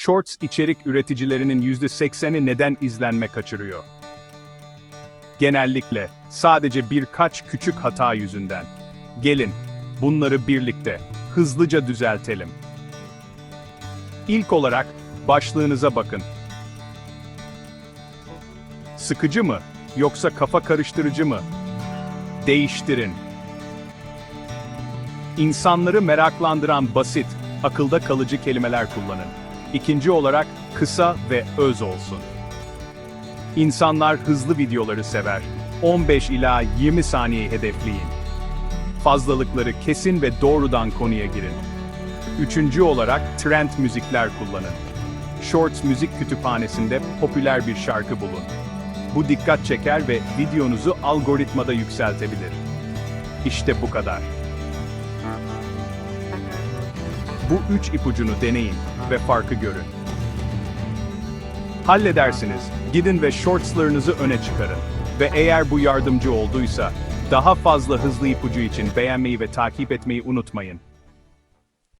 Shorts içerik üreticilerinin %80'i neden izlenme kaçırıyor? Genellikle sadece birkaç küçük hata yüzünden. Gelin, bunları birlikte hızlıca düzeltelim. İlk olarak başlığınıza bakın. Sıkıcı mı yoksa kafa karıştırıcı mı? Değiştirin. İnsanları meraklandıran basit, akılda kalıcı kelimeler kullanın. İkinci olarak kısa ve öz olsun. İnsanlar hızlı videoları sever. 15 ila 20 saniye hedefleyin. Fazlalıkları kesin ve doğrudan konuya girin. Üçüncü olarak trend müzikler kullanın. Shorts müzik kütüphanesinde popüler bir şarkı bulun. Bu dikkat çeker ve videonuzu algoritmada yükseltebilir. İşte bu kadar. Bu üç ipucunu deneyin ve farkı görün. Halledersiniz, gidin ve shortslarınızı öne çıkarın. Ve eğer bu yardımcı olduysa, daha fazla hızlı ipucu için beğenmeyi ve takip etmeyi unutmayın.